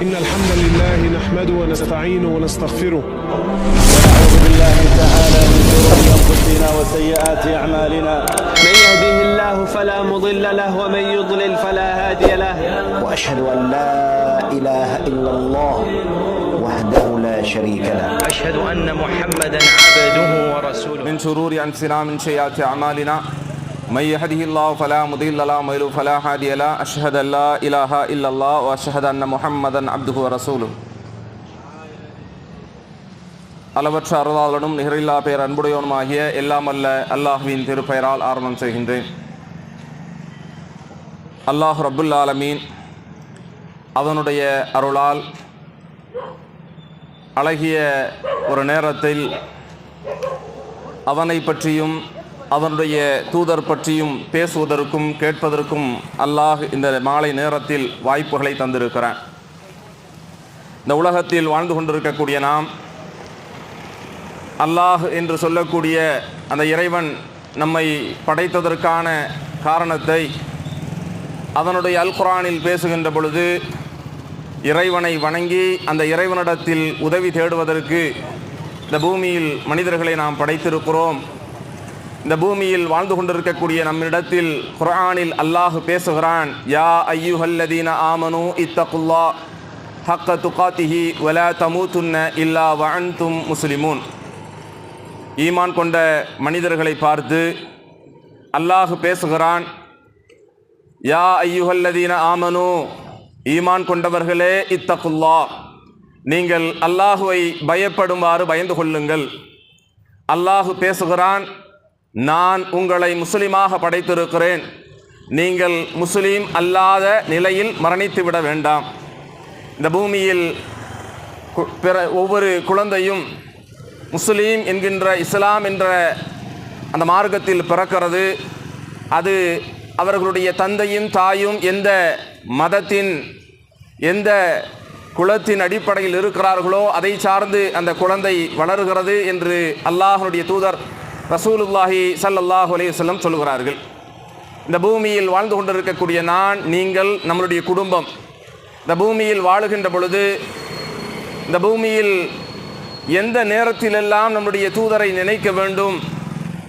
إن الحمد لله نحمده ونستعينه ونستغفره. ونعوذ بالله تعالى من شرور أنفسنا وسيئات أعمالنا. من يهده الله فلا مضل له ومن يضلل فلا هادي له. وأشهد أن لا إله إلا الله وحده لا شريك له. أشهد أن محمدا عبده ورسوله. من شرور أنفسنا من سيئات أعمالنا من يهده الله فلا مضل له ومن يضلل فلا هادي له أشهد أن لا إله إلا الله وأشهد أن محمدا عبده ورسوله அளவற்ற அருளாளனும் நிகரில்லா பேர் அன்புடையவனுமாகிய எல்லாம் அல்ல அல்லாஹுவின் திருப்பெயரால் ஆரம்பம் செய்கின்றேன் அல்லாஹ் ரப்புல் ஆலமீன் அவனுடைய அருளால் அழகிய ஒரு நேரத்தில் அவனை பற்றியும் அவனுடைய தூதர் பற்றியும் பேசுவதற்கும் கேட்பதற்கும் அல்லாஹ் இந்த மாலை நேரத்தில் வாய்ப்புகளை தந்திருக்கிறான். இந்த உலகத்தில் வாழ்ந்து கொண்டிருக்கக்கூடிய நாம் அல்லாஹ் என்று சொல்லக்கூடிய அந்த இறைவன் நம்மை படைத்ததற்கான காரணத்தை அவனுடைய அல் குரானில் பேசுகின்ற பொழுது இறைவனை வணங்கி அந்த இறைவனிடத்தில் உதவி தேடுவதற்கு இந்த பூமியில் மனிதர்களை நாம் படைத்திருக்கிறோம். இந்த பூமியில் வாழ்ந்து கொண்டிருக்கக்கூடிய நம்மிடத்தில் குரானில் அல்லாஹ் பேசுகிறான் யா ஐயுஹல்லதீன ஆமனு இத்தகுல்லா ஹக்க துகாத்திஹி வல தமூத்துன்ன இல்லா வாழ்ந்தும் முஸ்லிமூன். ஈமான் கொண்ட மனிதர்களை பார்த்து அல்லாஹ் பேசுகிறான் யா ஐயுஹல்லதீன ஆமனு ஈமான் கொண்டவர்களே இத்தகுல்லா. நீங்கள் அல்லாஹுவை பயப்படுமாறு பயந்து கொள்ளுங்கள். அல்லாஹு பேசுகிறான் நான் உங்களை முஸ்லீமாக படைத்திருக்கிறேன். நீங்கள் முஸ்லீம் அல்லாத நிலையில் மரணித்து விட வேண்டாம். இந்த பூமியில் பிற ஒவ்வொரு குழந்தையும் முஸ்லீம் என்கின்ற இஸ்லாம் என்ற அந்த மார்க்கத்தில் பிறக்கிறது. அது அவர்களுடைய தந்தையும் தாயும் எந்த மதத்தின் எந்த குலத்தின் அடிப்படையில் இருக்கிறார்களோ அதை சார்ந்து அந்த குழந்தை வளருகிறது என்று அல்லாஹனுடைய தூதர் ரசூலுல்லாஹி ஸல்லல்லாஹு அலையுசல்லம் வஸல்லம் சொல்கிறார்கள் இந்த பூமியில் வாழ்ந்து கொண்டிருக்கக்கூடிய நான் நீங்கள் நம்மளுடைய குடும்பம் இந்த பூமியில் வாழுகின்ற பொழுது இந்த பூமியில் எந்த நேரத்திலெல்லாம் நம்முடைய தூதரை நினைக்க வேண்டும்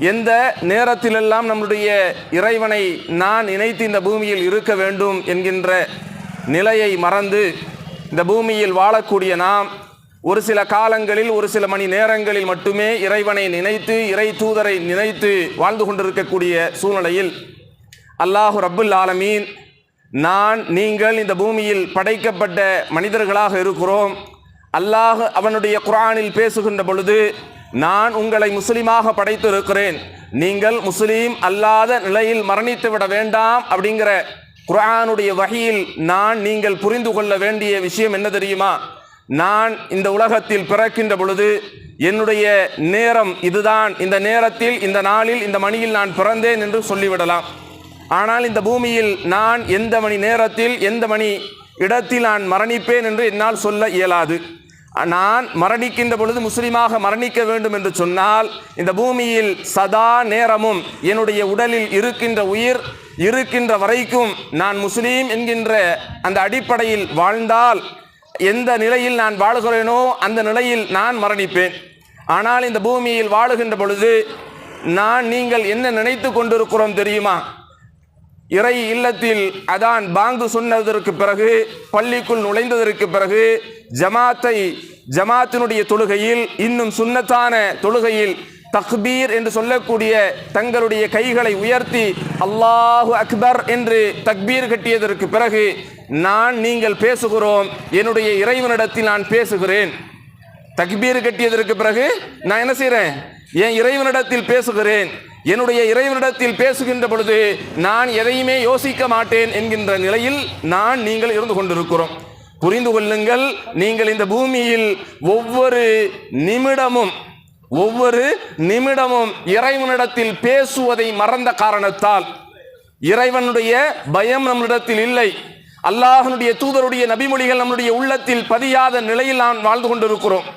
எந்த நேரத்திலெல்லாம் நம்முடைய இறைவனை நான் நினைத்து இந்த பூமியில் இருக்க வேண்டும் என்கின்ற நிலையை மறந்து இந்த பூமியில் வாழக்கூடிய நாம் ஒரு சில காலங்களில் ஒரு சில மணி நேரங்களில் மட்டுமே இறைவனை நினைத்து இறை தூதரை நினைத்து வாழ்ந்து கொண்டிருக்கக்கூடிய சூழ்நிலையில் அல்லாஹு ரப்புல் ஆலமீன் நான் நீங்கள் இந்த பூமியில் படைக்கப்பட்ட மனிதர்களாக இருக்கிறோம். அல்லாஹ் அவனுடைய குரானில் பேசுகின்ற பொழுது நான் உங்களை முஸ்லீமாக படைத்திருக்கிறேன். நீங்கள் முஸ்லீம் அல்லாத நிலையில் மரணித்து விட வேண்டாம் அப்படிங்கிற குரானுடைய வகையில் நான் நீங்கள் புரிந்து கொள்ள வேண்டிய விஷயம் என்ன தெரியுமா? நான் இந்த உலகத்தில் பிறக்கின்ற பொழுது என்னுடைய நேரம் இதுதான். இந்த நேரத்தில் இந்த நாளில் இந்த மணியில் நான் பிறந்தேன் என்று சொல்லிவிடலாம். ஆனால் இந்த பூமியில் நான் எந்த மணி நேரத்தில் எந்த மணி இடத்தில் நான் மரணிப்பேன் என்று என்னால் சொல்ல இயலாது. நான் மரணிக்கின்ற பொழுது முஸ்லீமாக மரணிக்க வேண்டும் என்று சொன்னால் இந்த பூமியில் சதா நேரமும் என்னுடைய உடலில் இருக்கின்ற உயிர் இருக்கின்ற வரைக்கும் நான் முஸ்லீம் என்கின்ற அந்த அடிப்படையில் வாழ்ந்தால் எந்த நிலையில் நான் வாழுகிறேனோ அந்த நிலையில் நான் மரணிப்பேன். ஆனால் இந்த பூமியில் வாழுகின்ற பொழுது நான் நீங்கள் என்ன நினைத்து கொண்டிருக்கிறோம் தெரியுமா? இறை இல்லத்தில் அதான் பாங்கு சொன்னதற்கு பிறகு பள்ளிக்குள் நுழைந்ததற்கு பிறகு ஜமாத்தை ஜமாத்தினுடைய தொழுகையில் இன்னும் சுன்னத்தான தொழுகையில் தக்பீர் என்று சொல்லக்கூடிய தங்களுடைய கைகளை உயர்த்தி அல்லாஹு அக்பர் என்று தக்பீர் கட்டியதற்கு பிறகு நான் நீங்கள் பேசுகிறோம் என்னுடைய இறைவனிடத்தில் நான் பேசுகிறேன். தக்பீர் கட்டியதற்கு பிறகு நான் என்ன செய்கிறேன் என் இறைவனிடத்தில் பேசுகிறேன். என்னுடைய இறைவனிடத்தில் பேசுகின்ற பொழுது நான் எதையுமே யோசிக்க மாட்டேன் என்கின்ற நிலையில் நான் நீங்கள் இருந்து கொண்டிருக்கிறோம். புரிந்து கொள்ளுங்கள் நீங்கள் இந்த பூமியில் ஒவ்வொரு நிமிடமும் ஒவ்வொரு நிமிடமும் இறைவனிடத்தில் பேசுவதை மறந்த காரணத்தால் இறைவனுடைய பயம் நம்மிடத்தில் இல்லை. அல்லாஹனுடைய தூதருடைய நபிமொழிகள் நம்முடைய உள்ளத்தில் பதியாத நிலையில் நாம் வாழ்ந்து கொண்டிருக்கிறோம்.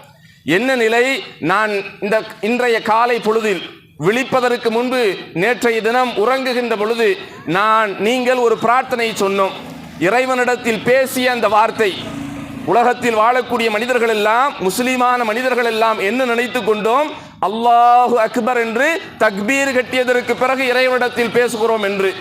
என்ன நிலை? நான் இந்த இன்றைய காலை பொழுதில் விழிப்பதற்கு முன்பு நேற்றைய தினம் உறங்குகின்ற பொழுது நான் நீங்கள் ஒரு பிரார்த்தனை சொன்னோம். இறைவனிடத்தில் பேசிய அந்த வார்த்தை உலகத்தில் வாழக்கூடிய மனிதர்கள் எல்லாம் முஸ்லிமான மனிதர்கள் எல்லாம் என்ன நினைத்து கொண்டோம்? அல்லாஹு அக்பர் என்று தக்பீர் கட்டியதற்கு பிறகு இறைவனிடத்தில் பேசுகிறோம் என்று.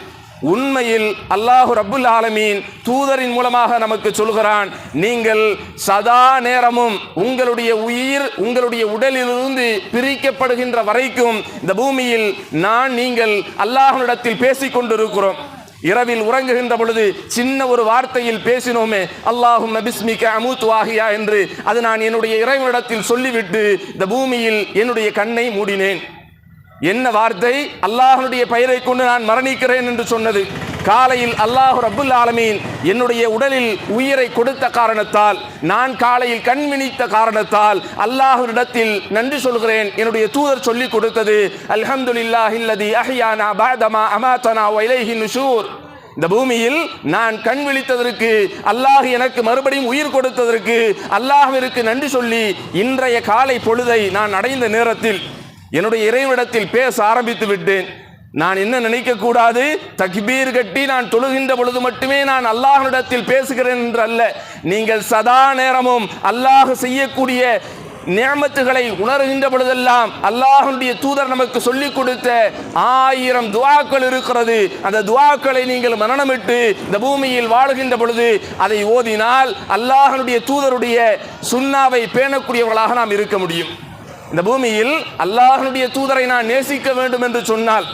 உண்மையில் அல்லாஹு ரபுல் ஆலமீன் தூதரின் மூலமாக நமக்கு சொல்கிறான் நீங்கள் சதா நேரமும் உங்களுடைய உயிர் உங்களுடைய உடலிலிருந்து பிரிக்கப்படுகின்ற வரைக்கும் இந்த பூமியில் நான் நீங்கள் அல்லாஹனிடத்தில் பேசிக்கொண்டிருக்கிறோம் இரவில் உறங்குகின்ற பொழுது சின்ன ஒரு வார்த்தையில் பேசினோமே அல்லாஹும் பிஸ்மிக அமூத் வாகியா என்று அது நான் என்னுடைய இறைவனிடத்தில் சொல்லிவிட்டு இந்த பூமியில் என்னுடைய கண்ணை மூடினேன். என்ன வார்த்தை? அல்லாஹனுடைய பெயரை கொண்டு நான் மரணிக்கிறேன் என்று சொன்னது. காலையில் அல்லாஹ் ரபுல் ஆலமீன் என்னுடைய உடலில் உயிரை கொடுத்த காரணத்தால் நான் காலையில் கண் விழித்த காரணத்தால் அல்லாஹ்விடத்தில் நன்றி சொல்கிறேன். என்னுடைய தூதர் சொல்லிக் கொடுத்தது அல்ஹம்துலில்லாஹி அல்லதி அஹ்யானா பாதமா அமாதனா வ நுஷூர். இந்த பூமியில் நான் கண் விழித்ததற்கு அல்லாஹ் எனக்கு மறுபடியும் உயிர் கொடுத்ததற்கு அல்லாஹிற்கு நன்றி சொல்லி இன்றைய காலை பொழுதை நான் அடைந்த நேரத்தில் என்னுடைய இறைவனிடத்தில் பேச ஆரம்பித்து விட்டேன். நான் என்ன நினைக்க கூடாது? தக்பீர் கட்டி நான் தொழுகின்ற பொழுது மட்டுமே நான் அல்லாஹனிடத்தில் பேசுகிறேன் என்று அல்ல நீங்கள் சதா நேரமும் அல்லாஹ் செய்யக்கூடிய நியமத்துகளை உணர்கின்ற பொழுதெல்லாம் அல்லாஹனுடைய தூதர் நமக்கு சொல்லிக் கொடுத்த ஆயிரம் துவாக்கள் இருக்கிறது. அந்த துவாக்களை நீங்கள் மரணமிட்டு இந்த பூமியில் வாழுகின்ற பொழுது அதை ஓதினால் அல்லாஹனுடைய தூதருடைய சுண்ணாவை பேணக்கூடியவர்களாக நாம் இருக்க முடியும். இந்த பூமியில் அல்லாஹனுடைய தூதரை நான் நேசிக்க வேண்டும் என்று சொன்னால்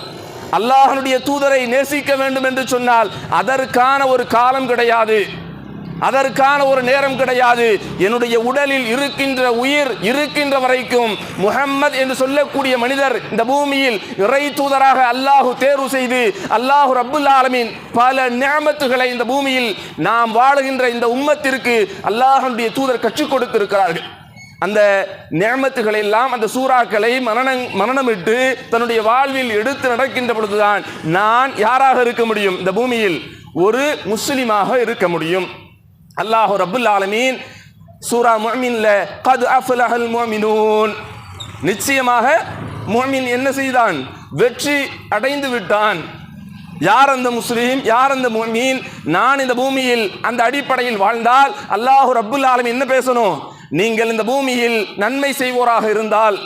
அல்லாஹனுடைய தூதரை நேசிக்க வேண்டும் என்று சொன்னால் அதற்கான ஒரு காலம் கிடையாது. அதற்கான ஒரு நேரம் கிடையாது. என்னுடைய உடலில் இருக்கின்ற உயிர் இருக்கின்ற வரைக்கும் முகம்மது என்று சொல்லக்கூடிய மனிதர் இந்த பூமியில் இறை தூதராக அல்லாஹு தேர்வு செய்து அல்லாஹு ரபுல் ஆலமின் பல நியமத்துகளை இந்த பூமியில் நாம் வாழுகின்ற இந்த உம்மத்திற்கு அல்லாஹனுடைய தூதர் கற்றுக் கொடுத்திருக்கிறார்கள். அந்த நியமத்துகளை எல்லாம் அந்த சூறாக்களை மரணம் மரணமிட்டு தன்னுடைய வாழ்வில் எடுத்து நடக்கின்ற பொழுதுதான் நான் யாராக இருக்க முடியும்? இந்த பூமியில் ஒரு முஸ்லிமாக இருக்க முடியும். அல்லாஹு ரபுல் ஆலமீன் சூரா முஅமின்ல கது அஃப்லஹல் முஅமினூன். நிச்சயமாக முஅமின் என்ன செய்தான்? வெற்றி அடைந்து விட்டான். யார் அந்த முஸ்லீம்? யார் அந்த முஃமின் நான் இந்த பூமியில் அந்த அடிப்படையில் வாழ்ந்தால் அல்லாஹு ரபுல் ஆலமீன் என்ன பேசணும்? நீங்கள் இந்த பூமியில் நன்மை செய்வோராக இருந்தால்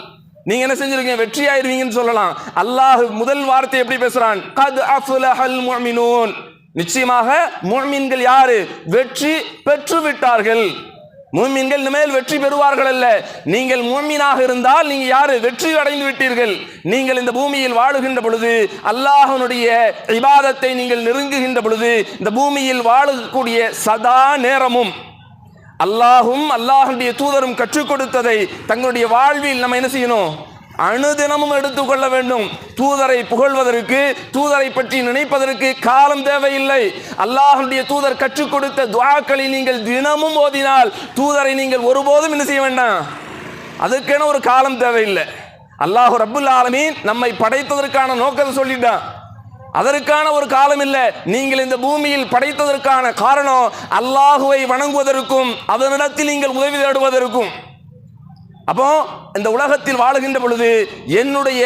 நீங்க என்ன செஞ்சிருக்கீங்க? வெற்றி ஆயிருவீங்கன்னு சொல்லலாம். அல்லாஹ் முதல் வார்த்தை எப்படி பேசுறான்? கத் அஃப்லஹல் முஃமினூன் நிச்சயமாக முஃமின்கள் யாரு? வெற்றி பெற்று விட்டார்கள் மூமின்கள் இனிமேல் வெற்றி பெறுவார்கள் அல்ல. நீங்கள் மூமினாக இருந்தால் நீங்க யாரு? வெற்றி அடைந்து விட்டீர்கள். நீங்கள் இந்த பூமியில் வாழுகின்ற பொழுது அல்லாஹனுடைய இபாதத்தை நீங்கள் நெருங்குகின்ற பொழுது இந்த பூமியில் வாழக்கூடிய சதா நேரமும் அல்லாஹும் அல்லாஹுடைய தூதரும் கற்றுக் கொடுத்ததை தங்களுடைய வாழ்வில் நம்ம என்ன செய்யணும்? அணுதினமும் எடுத்துக்கொள்ள வேண்டும். தூதரை புகழ்வதற்கு தூதரை பற்றி நினைப்பதற்கு காலம் தேவையில்லை. அல்லாஹுடைய தூதர் கற்றுக் கொடுத்த துவாக்களை நீங்கள் தினமும் ஓதினால் தூதரை நீங்கள் ஒருபோதும் என்ன செய்ய வேண்டாம்? அதுக்கென ஒரு காலம் தேவையில்லை. அல்லாஹு ரபுல் ஆலமீன் நம்மை படைத்ததற்கான நோக்கத்தை சொல்லிட்டான். அதற்கான ஒரு காலம் இல்லை. நீங்கள் இந்த பூமியில் படைத்ததற்கான காரணம் அல்லாஹுவை வணங்குவதற்கும் அதனிடத்தில் நீங்கள் உதவி தேடுவதற்கும். அப்போ இந்த உலகத்தில் வாழுகின்ற பொழுது என்னுடைய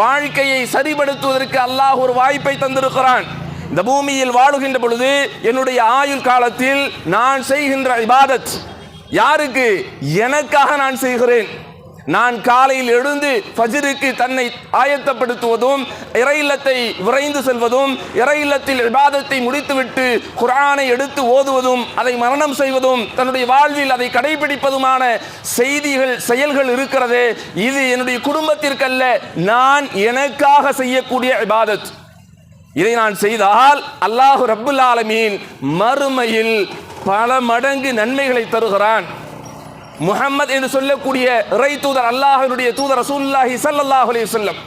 வாழ்க்கையை சரிபடுத்துவதற்கு அல்லாஹ் ஒரு வாய்ப்பை தந்திருக்கிறான். இந்த பூமியில் வாழுகின்ற பொழுது என்னுடைய ஆயுள் காலத்தில் நான் செய்கின்ற இபாதத் யாருக்கு? எனக்காக நான் செய்கிறேன். நான் காலையில் எழுந்து ஃபஜிருக்கு தன்னை ஆயத்தப்படுத்துவதும் இறை இல்லத்தை விரைந்து செல்வதும் இறை இல்லத்தில் விவாதத்தை முடித்துவிட்டு குரானை எடுத்து ஓதுவதும் அதை மரணம் செய்வதும் தன்னுடைய வாழ்வில் அதை கடைபிடிப்பதுமான செய்திகள் செயல்கள் இருக்கிறதே. இது என்னுடைய குடும்பத்திற்கல்ல நான் எனக்காக செய்யக்கூடிய விவாதத் இதை நான் செய்தால் அல்லாஹு ரபுல் ஆலமீன் மறுமையில் பல மடங்கு நன்மைகளை தருகிறான். முகமது என்று சொல்லக்கூடிய இறை தூதர் அல்லாஹனுடைய தூதர் ரசூல்லாஹி சல்லாஹ் அலி சொல்லம்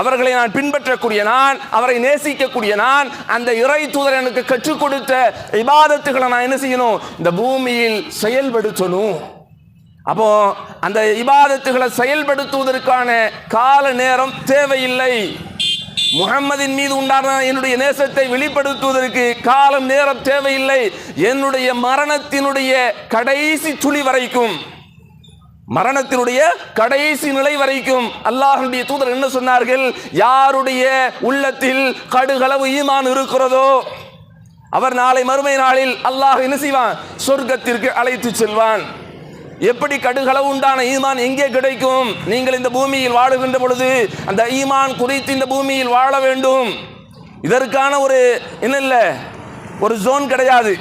அவர்களை நான் பின்பற்றக்கூடிய நான் அவரை நேசிக்கக்கூடிய நான் அந்த இறை தூதர் எனக்கு கற்றுக் கொடுத்த இபாதத்துகளை நான் என்ன செய்யணும்? இந்த பூமியில் செயல்படுத்தணும். அப்போ அந்த இபாதத்துகளை செயல்படுத்துவதற்கான கால நேரம் தேவையில்லை. முகம்மதின் மீது உண்டான என்னுடைய நேசத்தை வெளிப்படுத்துவதற்கு காலம் நேரம் தேவையில்லை. என்னுடைய மரணத்தினுடைய கடைசி துளி வரைக்கும். மரணத்தினுடைய கடைசி நிலை வரைக்கும் அல்லாஹனுடைய தூதர் என்ன சொன்னார்கள்? யாருடைய உள்ளத்தில் கடுகளவு ஈமான் இருக்கிறதோ அவர் நாளை மறுமை நாளில் அல்லாஹ் என்ன செய்வான்? சொர்க்கத்திற்கு அழைத்து செல்வான். எப்படி கடுகளவு உண்டான ஈமான் எங்கே கிடைக்கும்? நீங்கள் இந்த பூமியில் வாழுகின்ற பொழுது அந்த ஈமான் குறித்து இந்த பூமியில் வாழ வேண்டும். இதற்கான ஒரு என்ன இல்லை ஒரு ஜோன் கிடையாது.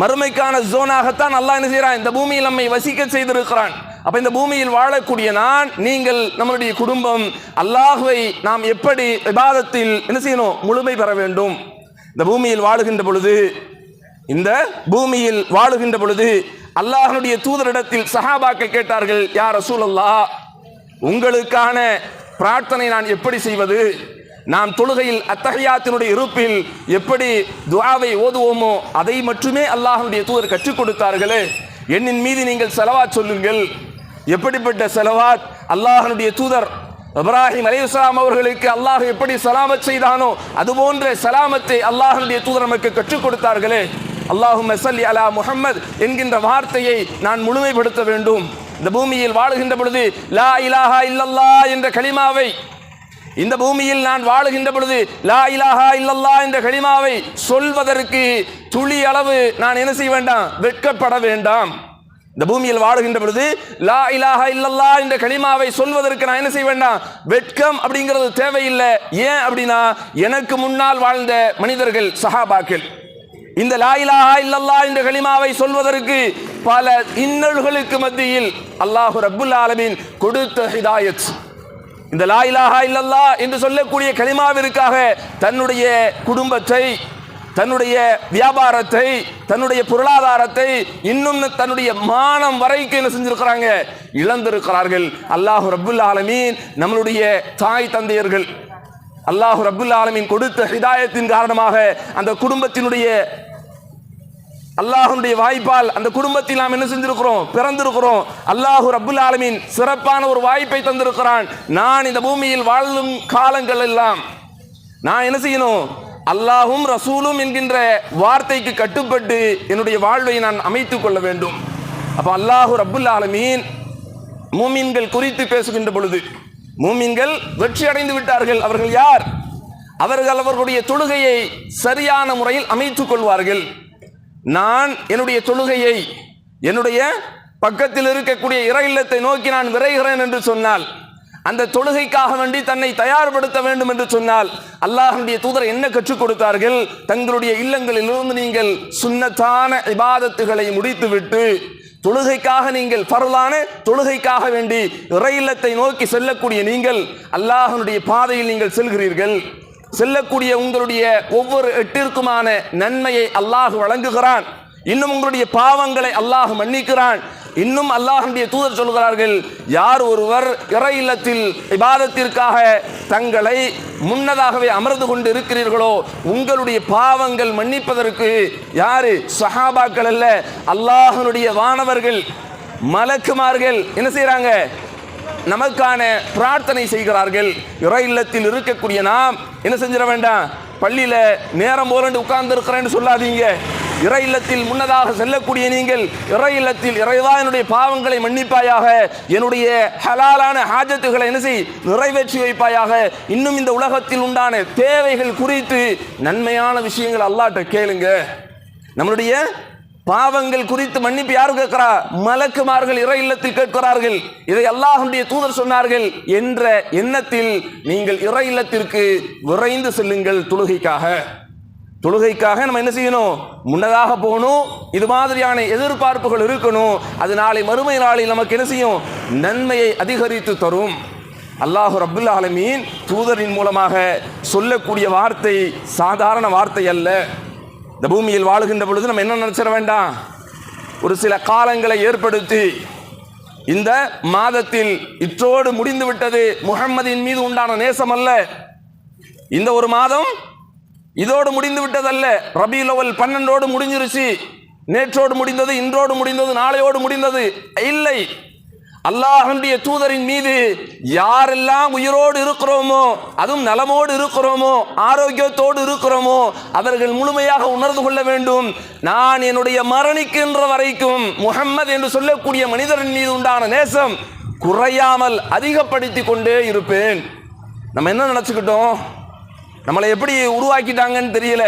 மறுமைக்கான ஜோனாகத்தான் அல்லாஹ் என்ன செய்கிறான்? இந்த பூமியில் நம்மை வசிக்க செய்திருக்கிறான். அப்ப இந்த பூமியில் வாழக்கூடிய நான் நீங்கள் நம்மளுடைய குடும்பம் அல்லாஹுவை நாம் எப்படி விவாதத்தில் என்ன செய்யணும்? முழுமை பெற வேண்டும். இந்த பூமியில் வாழுகின்ற பொழுது இந்த பூமியில் வாழுகின்ற பொழுது அல்லாஹனுடைய தூதரிடத்தில் சஹாபாக்கள் கேட்டார்கள் யார் ரசூலல்லா உங்களுக்கான பிரார்த்தனை நான் எப்படி செய்வது? நாம் தொழுகையில் அத்தகையாத்தினுடைய இருப்பில் எப்படி துவாவை ஓதுவோமோ அதை மட்டுமே அல்லாஹனுடைய தூதர் கற்றுக் கொடுத்தார்களே. என்னின் மீது நீங்கள் செலவாத் சொல்லுங்கள். எப்படிப்பட்ட செலவாத்? அல்லாஹனுடைய தூதர் இப்ராஹிம் அலைஹிஸ்ஸலாம் அவர்களுக்கு அல்லாஹ் எப்படி சலாமத் செய்தானோ அதுபோன்ற சலாமத்தை அல்லாஹனுடைய தூதர் நமக்கு கற்றுக் கொடுத்தார்களே. அல்லாஹு மெசல்லி அலா முஹம்மத் என்கின்ற வார்த்தையை நான் முழுமைப்படுத்த வேண்டும். இந்த பூமியில் வாழுகின்ற பொழுது லா இலாஹா இல்லல்லா என்ற களிமாவை இந்த பூமியில் நான் வாழுகின்ற பொழுது லா இலாஹா இல்லல்லா என்ற கலிமாவை சொல்வதற்கு துளி அளவு நான் என்ன செய்ய வேண்டாம்? வெட்கப்பட வேண்டாம். இந்த பூமியில் வாழுகின்ற பொழுது லா இலாஹா இல்லல்லா என்ற களிமாவை சொல்வதற்கு நான் என்ன செய்ய வேண்டாம்? வெட்கம் அப்படிங்கிறது தேவையில்லை. ஏன் அப்படின்னா எனக்கு முன்னால் வாழ்ந்த மனிதர்கள் சஹாபாக்கள் இந்த லா இல்லல்லா என்ற களிமாவை சொல்வதற்கு பல இன்னல்களுக்கு மத்தியில் அல்லாஹு ரப்புல் ஆலமீன் கொடுத்த ஹிதாயத். இந்த லாயிலாஹா இலாஹா இல்லல்லா என்று சொல்லக்கூடிய களிமாவிற்காக தன்னுடைய குடும்பத்தை தன்னுடைய வியாபாரத்தை தன்னுடைய பொருளாதாரத்தை இன்னும் தன்னுடைய மானம் வரைக்கும் என்ன செஞ்சிருக்கிறாங்க? இழந்திருக்கிறார்கள். அல்லாஹு ரபுல் ஆலமீன் நம்மளுடைய தாய் தந்தையர்கள். அல்லாஹு ரபுல் ஆலமீன் கொடுத்த ஹிதாயத்தின் காரணமாக அந்த குடும்பத்தினுடைய அல்லாஹுடைய வாய்ப்பால் அந்த குடும்பத்தில் நாம் என்ன செஞ்சிருக்கிறோம்? பிறந்திருக்கிறோம். அல்லாஹு அபுல் ஆலமின் சிறப்பான ஒரு வாய்ப்பை தந்திருக்கிறான். நான் இந்த பூமியில் வாழும் காலங்கள் எல்லாம் நான் என்ன செய்யணும்? அல்லாஹும் ரசூலும் என்கின்ற வார்த்தைக்கு கட்டுப்பட்டு என்னுடைய வாழ்வை நான் அமைத்துக் கொள்ள வேண்டும். அப்போ அல்லாஹு ரப்புல் ஆலமீன் மூமின்கள் குறித்து பேசுகின்ற பொழுது மூமின்கள் வெற்றி அடைந்து விட்டார்கள். அவர்கள் யார்? அவர்கள் அவர்களுடைய தொழுகையை சரியான முறையில் அமைத்துக் கொள்வார்கள். நான் என்னுடைய தொழுகையை என்னுடைய பக்கத்தில் இருக்கக்கூடிய இறை இல்லத்தை நோக்கி நான் விரைகிறேன் என்று சொன்னால் அந்த தொழுகைக்காக வேண்டி தன்னை தயார்படுத்த வேண்டும் என்று சொன்னால் அல்லாஹனுடைய தூதர் என்ன கற்றுக் கொடுத்தார்கள்? தங்களுடைய இல்லங்களிலிருந்து நீங்கள் சுன்னத்தான விவாதத்துகளை முடித்துவிட்டு தொழுகைக்காக நீங்கள் பரவலான தொழுகைக்காக வேண்டி இறை இல்லத்தை நோக்கி செல்லக்கூடிய நீங்கள் அல்லாஹனுடைய பாதையில் நீங்கள் செல்கிறீர்கள். செல்லக்கூடிய உங்களுடைய ஒவ்வொரு எட்டிற்குமான நன்மையை அல்லாஹ் வழங்குகிறான். இன்னும் உங்களுடைய பாவங்களை அல்லாஹ் மன்னிக்கிறான். இன்னும் அல்லாஹ்வுடைய தூதர் சொல்கிறார்கள் யார் ஒருவர் இறை இல்லத்தில் விவாதத்திற்காக தங்களை முன்னதாகவே அமர்ந்து கொண்டு இருக்கிறீர்களோ உங்களுடைய பாவங்கள் மன்னிப்பதற்கு யாரு? சஹாபாக்கள் அல்ல அல்லாஹனுடைய வானவர்கள் மலக்குமார்கள். என்ன செய்கிறாங்க நமக்கான பிரார்த்தனை செய்கிறார்கள். இறை இல்லத்தில் இருக்கக்கூடிய நாம் என்ன செஞ்சிட வேண்டாம்? பள்ளியில் நேரம் போலண்டு உட்கார்ந்துருக்கிறேன்னு சொல்லாதீங்க. இறை இல்லத்தில் முன்னதாக செல்லக்கூடிய நீங்கள் இறை இல்லத்தில் இறைவா என்னுடைய பாவங்களை மன்னிப்பாயாக என்னுடைய ஹலாலான ஹாஜத்துகளை என்ன செய் நிறைவேற்றி வைப்பாயாக. இன்னும் இந்த உலகத்தில் உண்டான தேவைகள் குறித்து நன்மையான விஷயங்கள் அல்லாட்ட கேளுங்க. நம்மளுடைய பாவங்கள் குறித்து மன்னிப்பு யார் கேட்கிறா? மலக்குமார்கள் இறை இல்லத்தில் கேட்கிறார்கள். இதை அல்லாஹுடைய தூதர் சொன்னார்கள். என்ற எண்ணத்தில் நீங்கள் இறை இல்லத்திற்கு விரைந்து செல்லுங்கள் தொழுகைக்காக. தொழுகைக்காக நம்ம என்ன செய்யணும்? முன்னதாக போகணும். இது மாதிரியான எதிர்பார்ப்புகள் இருக்கணும். அது நாளை மறுமை நாளில் நமக்கு என்ன செய்யும்? நன்மையை அதிகரித்து தரும். அல்லாஹு ரபுல் ஆலமீன் தூதரின் மூலமாக சொல்லக்கூடிய வார்த்தை சாதாரண வார்த்தை அல்ல. இந்த பூமியில் வாழுகின்ற பொழுது நம்ம என்ன நினச்சிட வேண்டாம்? ஒரு சில காலங்களை ஏற்படுத்தி இந்த மாதத்தில் இற்றோடு முடிந்து விட்டது முகம்மதின் மீது உண்டான நேசம் அல்ல இந்த ஒரு மாதம் இதோடு முடிந்து விட்டதல்ல. ரபி லெவல் பன்னெண்டோடு முடிஞ்சிருச்சு. நேற்றோடு முடிந்தது இன்றோடு முடிந்தது நாளையோடு முடிந்தது. இல்லை அல்லாஹனுடைய தூதரின் மீது யாரெல்லாம் உயிரோடு இருக்கிறோமோ அதுவும் நலமோடு இருக்கிறோமோ ஆரோக்கியத்தோடு இருக்கிறோமோ அவர்கள் முழுமையாக உணர்ந்து கொள்ள வேண்டும். நான் என்னுடைய மரணிக்கின்ற வரைக்கும் முகம்மது என்று சொல்லக்கூடிய மனிதரின் மீது உண்டான நேசம் குறையாமல் அதிகப்படுத்தி கொண்டே இருப்பேன். நம்ம என்ன நினச்சிக்கிட்டோம்? நம்மளை எப்படி உருவாக்கிட்டாங்கன்னு தெரியல.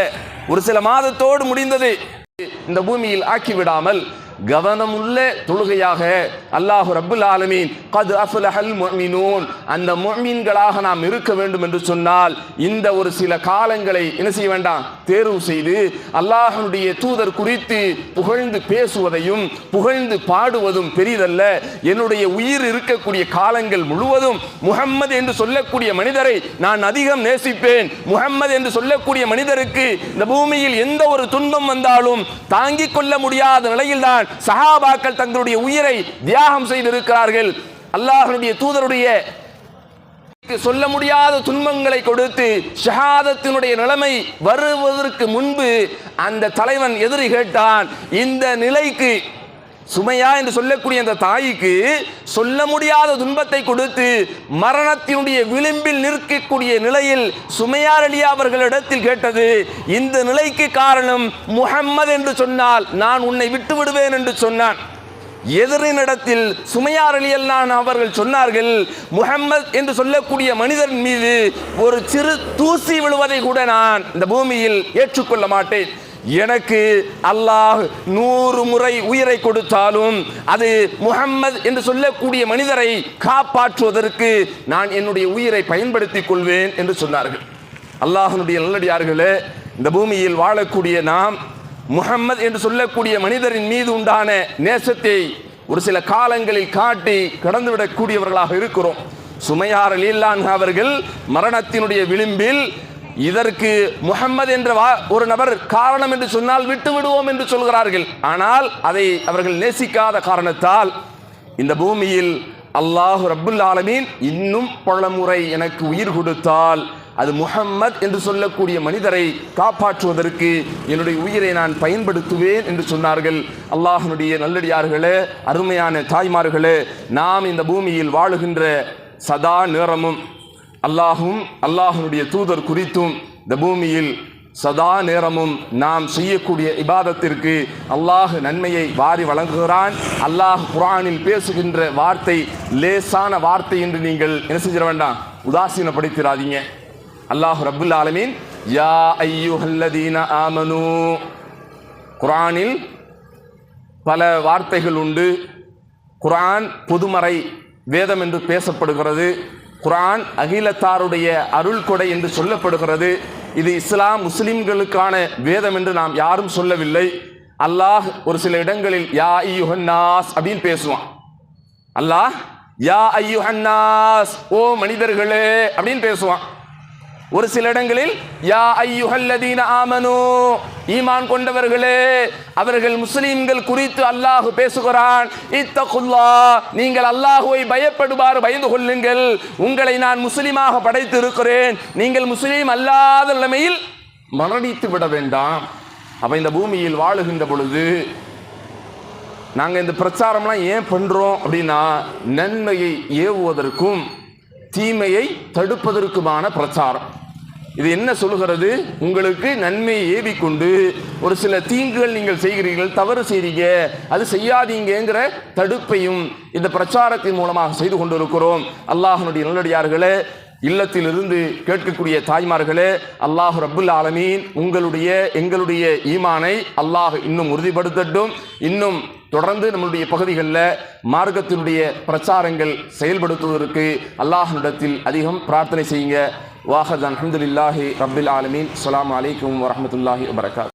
ஒரு சில மாதத்தோடு முடிந்தது இந்த பூமியில் ஆக்கி விடாமல் கவனமுள்ள தொழுகையாக அல்லாஹு ரபுல் ஆலமீன் கது அஃபலஹல் முஃமினூன் அந்த மொமீன்களாக நாம் இருக்க வேண்டும் என்று சொன்னால் இந்த ஒரு சில காலங்களை என்ன செய்ய வேண்டாம்? தேர்வு செய்து அல்லாஹனுடைய தூதர் குறித்து புகழ்ந்து பேசுவதையும் புகழ்ந்து பாடுவதும் பெரிதல்ல. என்னுடைய உயிர் இருக்கக்கூடிய காலங்கள் முழுவதும் முகம்மது என்று சொல்லக்கூடிய மனிதரை நான் அதிகம் நேசிப்பேன். முகம்மது என்று சொல்லக்கூடிய மனிதருக்கு இந்த பூமியில் எந்த ஒரு துன்பம் வந்தாலும் தாங்கிக் கொள்ள முடியாத நிலையில்தான் சஹாபாக்கள் தங்களுடைய உயிரை தியாகம் செய்திருக்கிறார்கள். அல்லாஹனுடைய தூதருடைய சொல்ல முடியாத துன்பங்களை கொடுத்து ஷஹாதத்தினுடைய நிலைமை வருவதற்கு முன்பு அந்த தலைவன் எதிரி கேட்டான் இந்த நிலைக்கு சுமையா என்று சொல்லக்கூடிய அந்த தாய்க்கு சொல்ல முடியாத துன்பத்தை கொடுத்து மரணத்தினுடைய விளிம்பில் நிற்கக்கூடிய நிலையில் சுமையார் அலி அவர்களிடத்தில் கேட்டது இந்த நிலைக்கு காரணம் முகம்மது என்று சொன்னால் நான் உன்னை விட்டு விடுவேன் என்று சொன்னான். எதிரினிடத்தில் சுமையார் அலியல்லான் அவர்கள் சொன்னார்கள் முகம்மது என்று சொல்லக்கூடிய மனிதன் மீது ஒரு சிறு தூசி விழுவதை கூட நான் இந்த பூமியில் ஏற்றுக்கொள்ள மாட்டேன். எனக்கு அல்லாஹ் நூறு முறை உயிரை கொடுத்தாலும் அது முகம்மது என்று சொல்லக்கூடிய மனிதரை காப்பாற்றுவதற்கு நான் என்னுடைய உயிரை பயன்படுத்திக் கொள்வேன் என்று சொன்னார்கள். அல்லாஹனுடைய நல்லடியார்களே இந்த பூமியில் வாழக்கூடிய நாம் முகம்மது என்று சொல்லக்கூடிய மனிதரின் மீது உண்டான நேசத்தை ஒரு சில காலங்களில் காட்டி கடந்துவிடக்கூடியவர்களாக இருக்கிறோம். சுமையார் லீலான் அவர்கள் மரணத்தினுடைய விளிம்பில் இதற்கு முகம்மது என்ற வா- ஒரு நபர் காரணம் என்று சொன்னால் விட்டு விடுவோம் என்று சொல்கிறார்கள். ஆனால் அதை அவர்கள் நேசிக்காத காரணத்தால் இந்த பூமியில் அல்லாஹு ரபுல் ஆலமீன் இன்னும் பல முறை எனக்கு உயிர் கொடுத்தால் அது முகம்மது என்று சொல்லக்கூடிய மனிதரை காப்பாற்றுவதற்கு என்னுடைய உயிரை நான் பயன்படுத்துவேன் என்று சொன்னார்கள். அல்லாஹனுடைய நல்லடியார்களே அருமையான தாய்மார்களே நாம் இந்த பூமியில் வாழுகின்ற சதா நேரமும் அல்லாஹும் அல்லாஹனுடைய தூதர் குறித்தும் இந்த பூமியில் சதா நேரமும் நாம் செய்யக்கூடிய இபாதத்திற்கு அல்லாஹ் நன்மையை வாரி வழங்குகிறான். அல்லாஹ் குரானில் பேசுகின்ற வார்த்தை லேசான வார்த்தை என்று நீங்கள் என்ன செஞ்சிட வேண்டாம். உதாசீனப்படுத்திடாதீங்க அல்லாஹ் ரபுல் ஆலமீன் யா ஐயுஹல்லதீன ஆமனு. குரானில் பல வார்த்தைகள் உண்டு. குரான் பொதுமறை வேதம் என்று பேசப்படுகிறது. குரான் அகிலத்தாருடைய அருள் கொடை என்று சொல்லப்படுகிறது. இது இஸ்லாம் முஸ்லிம்களுக்கான வேதம் என்று நாம் யாரும் சொல்லவில்லை. அல்லாஹ் ஒரு சில இடங்களில் யா ஐயுஹன்னாஸ் அப்படின்னு பேசுவான். அல்லாஹ் யா ஐயுஹன்னாஸ் ஓ மனிதர்களே அப்படின்னு பேசுவான். ஒரு சில இடங்களில் யா ஐயுஹல்லதீன ஆமனு. ஈமான் கொண்டவர்களே அவர்கள் முஸ்லீம்கள் குறித்து அல்லாஹ் பேசுகிறான். இத்தகுல்லா நீங்கள் அல்லாஹுவை பயப்படுமாறு பயந்து கொள்ளுங்கள். உங்களை நான் முஸ்லீமாக படைத்து இருக்கிறேன் நீங்கள் முஸ்லீம் அல்லாத நிலைமையில் மரணித்து விட வேண்டாம். அப்ப இந்த பூமியில் வாழுகின்ற பொழுது நாங்கள் இந்த பிரச்சாரம்லாம் ஏன் பண்ணுறோம் அப்படின்னா நன்மையை ஏவுவதற்கும் தீமையை தடுப்பதற்குமான பிரச்சாரம். இது என்ன சொல்கிறது உங்களுக்கு நன்மையை ஏவிக்கொண்டு ஒரு சில தீங்குகள் நீங்கள் செய்கிறீர்கள் தவறு செய்றீங்க அது செய்யாதீங்கங்கிற தடுப்பையும் இந்த பிரச்சாரத்தின் மூலமாக செய்து கொண்டிருக்கிறோம். அல்லாஹனுடைய நல்லடியார்களே இல்லத்திலிருந்து கேட்கக்கூடிய தாய்மார்களே அல்லாஹ் ரபுல் ஆலமீன் உங்களுடைய எங்களுடைய ஈமானை அல்லாஹ் இன்னும் உறுதிப்படுத்தட்டும். இன்னும் தொடர்ந்து நம்மளுடைய பகுதிகளில் மார்க்கத்தினுடைய பிரச்சாரங்கள் செயல்படுத்துவதற்கு அல்லாஹனிடத்தில் அதிகம் பிரார்த்தனை செய்யுங்க. வாஹத் அஹமதுல்லாஹி ரபில் ஆலமீன். அலாம் அலைக்கும் வரமத்துல்லாஹி வபரகாத்.